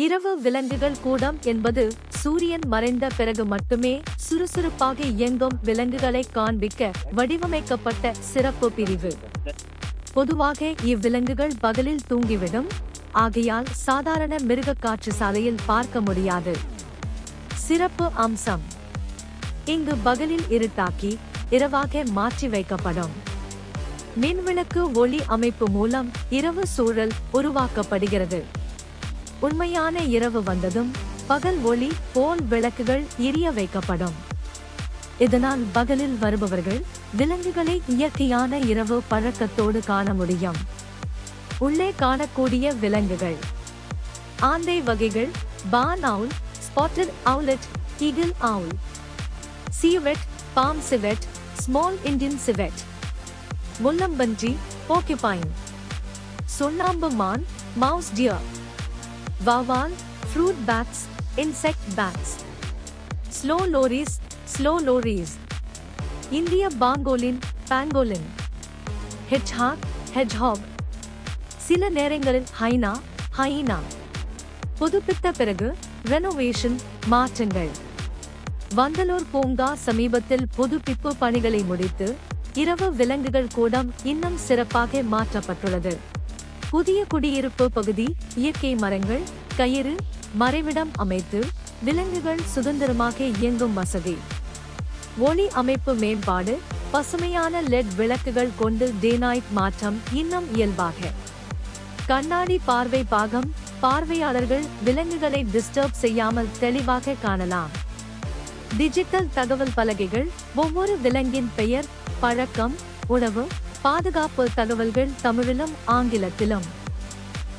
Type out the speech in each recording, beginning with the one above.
இரவு விலங்குகள் கூடம் என்பது சூரியன் மறைந்த பிறகு மட்டுமே சுறுசுறுப்பாக இயங்கும் விலங்குகளை காண்பிக்க வடிவமைக்கப்பட்ட சிறப்பு பிரிவு. பொதுவாக இவ்விலங்குகள் பகலில் தூங்கிவிடும். ஆகையால் சாதாரண மிருக காற்று சாலையில் பார்க்க முடியாது. சிறப்பு அம்சம். இங்கு பகலில் இருட்டாக்கி இரவாக மாற்றி வைக்கப்படும். மின்விளக்கு ஒளி அமைப்பு மூலம் இரவு சூழல் உருவாக்கப்படுகிறது. உண்மையான இரவு வந்ததும் பகல் ஒளி போல் விளக்குகள் எரிய வைக்கப்படும். இதனால் பகலில் வருபவர்கள் விலங்குகளை இயற்கையான இரவு பழக்கத்தோடு காண முடியும். உள்ளே காணக்கூடிய விலங்குகள். ஆந்தை வகைகள் barn owl spotted owlet eagle owl civet palm civet small Indian civet முள்ளம்பன்றி porcupine சுண்ணாம்பு மான் mouse deer வவால் fruit bats insect bats slow loris slow loris இந்திய பாங்கோலின் பாங்கோலின் ஹெட்ஜ்ஹாக் ஹெட்ஜ்ஹாக் சில நேரங்களில் ஹைனா ஹைனா புதுப்பித்த பிறகு ரெனோவேஷன் மாற்றங்கள். வந்தலூர் பூங்கா சமீபத்தில் புதுப்பிப்பு பணிகளை முடித்து இரவு விலங்குகள் கூடம் இன்னும் சிறப்பாக மாற்றப்பட்டுள்ளது. புதிய குடியிருப்பு பகுதி இயற்கை மரங்கள் கயிறு மறைவிடம் அமைத்து விலங்குகள் சுதந்திரமாக இயங்கும் வசதி. ஒளி அமைப்பு மேம்பாடு பசுமையான லெட் விளக்குகள் கொண்டு டேனாய்ட் மாற்றம் இன்னும் இயல்பாக. கண்ணாடி பார்வை பாகம் பார்வையாளர்கள் விலங்குகளை டிஸ்டர்ப் செய்யாமல் தெளிவாக காணலாம். டிஜிட்டல் தகவல் பலகைகள் ஒவ்வொரு விலங்கின் பெயர் பழக்கம் உணவு பாதுகாப்பு தகவல்கள் தமிழிலும் ஆங்கிலத்திலும்.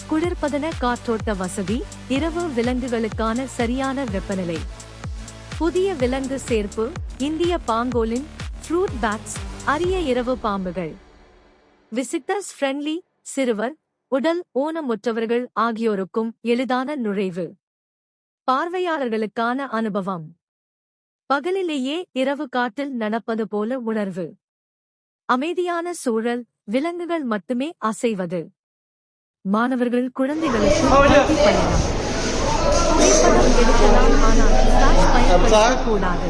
குளிர்பதன காற்றோட்ட வசதி இரவு விலங்குகளுக்கான சரியான வெப்பநிலை. புதிய விலங்கு சேர்ப்பு இந்திய பாங்கோலின் ஃப்ரூட் பேட்ஸ் அரிய இரவு பாம்புகள். விசிட்டர்ஸ் ஃப்ரெண்ட்லி சிறுவர் உடல் ஊனமுற்றவர்கள் ஆகியோருக்கும் எளிதான நுழைவு. பார்வையாளர்களுக்கான அனுபவம். பகலிலேயே இரவு காட்டில் நடப்பது போல உணர்வு. அமைதியான சூழல் விலங்குகள் மட்டுமே அசைவது. மாணவர்கள் குழந்தைகளுக்கு பயணம் எடுக்கலாம் ஆனால் கூடாது